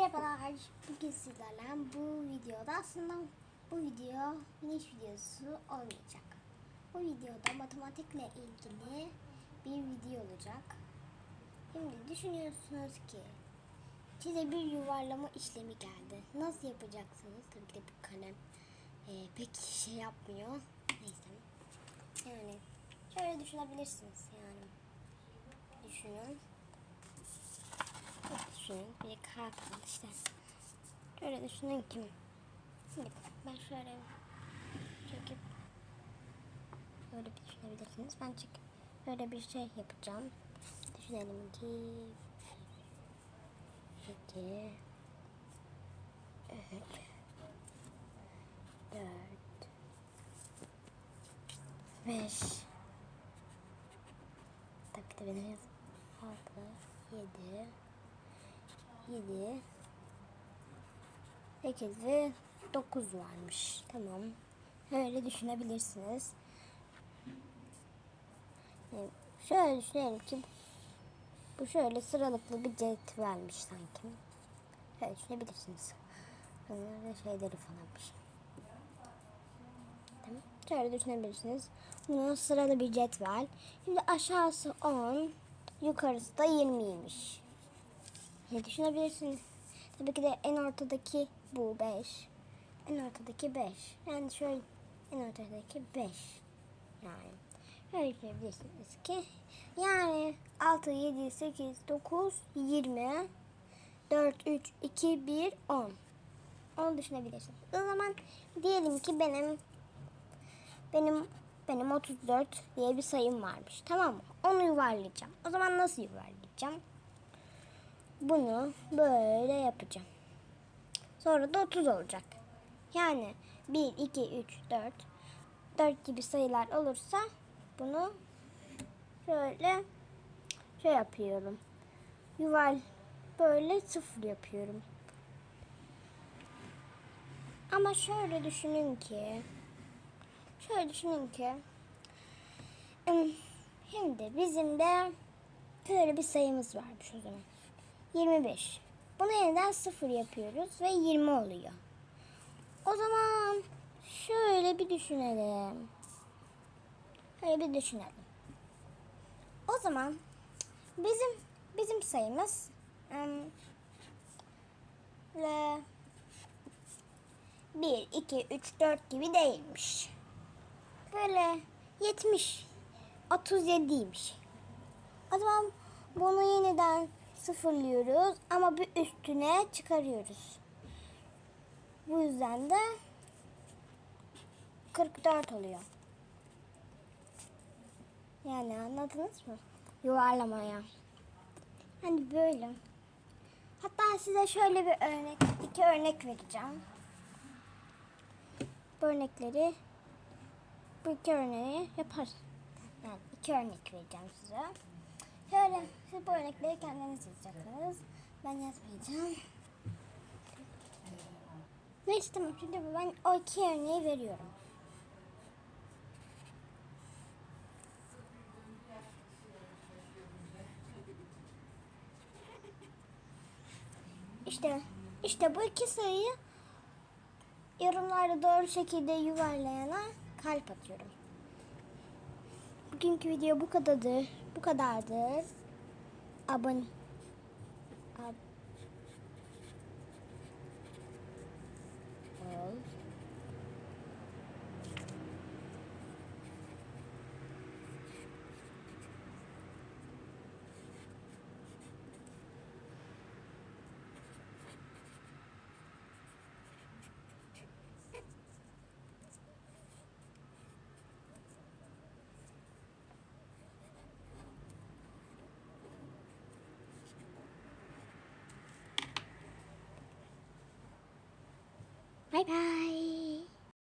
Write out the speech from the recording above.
Merhabalar. Bugün sizlerle bu videoda aslında bu video finish videosu olmayacak. Bu videoda matematikle ilgili bir video olacak. Şimdi düşünüyorsunuz ki size bir yuvarlama işlemi geldi. Nasıl yapacaksınız? Tabii ki bu kalem e, pek şey yapmıyor. Neyse. Yani şöyle düşünebilirsiniz yani. Düşünün. Çok düşünün. Bir kağıt al işte. Şöyle düşünün ki. Şimdi ben şöyle çekip böyle bir düşünebilirsiniz. Ben çekip böyle bir şey yapacağım. Düşünelim ki iki üç dört beş de benim altı yedi 7 8 ve 9 varmış. Tamam. Öyle düşünebilirsiniz. Evet, Şöyle düşünelim ki bu şöyle sıralıklı bir cetvelmiş sanki. Şöyle düşünebilirsiniz. Bunlar da şeyleri falanmış. Tamam. Şöyle düşünebilirsiniz. Bunun sıralı bir cetvel. Şimdi aşağısı 10, yukarısı da 20'ymiş. Ne düşünebilirsiniz? Tabii ki de en ortadaki bu 5. En ortadaki 5. Yani şöyle en ortadaki 5. Yani öyle düşünebilirsiniz ki yani 6, 7, 8, 9, 20, 4, 3, 2, 1, 10. Onu düşünebilirsiniz. O zaman diyelim ki benim benim benim 34 diye bir sayım varmış. Tamam mı? Onu yuvarlayacağım. O zaman nasıl yuvarlayacağım? Bunu böyle yapacağım. Sonra da 30 olacak. Yani 1, 2, 3, 4, 4 gibi sayılar olursa bunu şöyle şey yapıyorum. Yuval böyle sıfır yapıyorum. Ama şöyle düşünün ki şöyle düşünün ki şimdi bizim de böyle bir sayımız varmış o zaman. 25. Bunu yeniden 0 yapıyoruz ve 20 oluyor. O zaman şöyle bir düşünelim. Şöyle bir düşünelim. O zaman bizim bizim sayımız ım, le 1, 2, 3, 4 gibi değilmiş. Böyle 70, 37'ymiş. O zaman bunu yeniden sıfırlıyoruz ama bir üstüne çıkarıyoruz. Bu yüzden de 44 oluyor. Yani anladınız mı? Yuvarlamaya. Hani böyle. Hatta size şöyle bir örnek, iki örnek vereceğim. Bu örnekleri, bu iki örneği yapar. Yani iki örnek vereceğim size. Bu örnekleri kendiniz yazacaksınız. Ben yazmayacağım. Neyse tamam şimdi ben o iki örneği veriyorum. İşte işte bu iki sayıyı yorumlarda doğru şekilde yuvarlayana kalp atıyorum. Bugünkü video bu kadardır. Bu kadardır. Abone. Bye.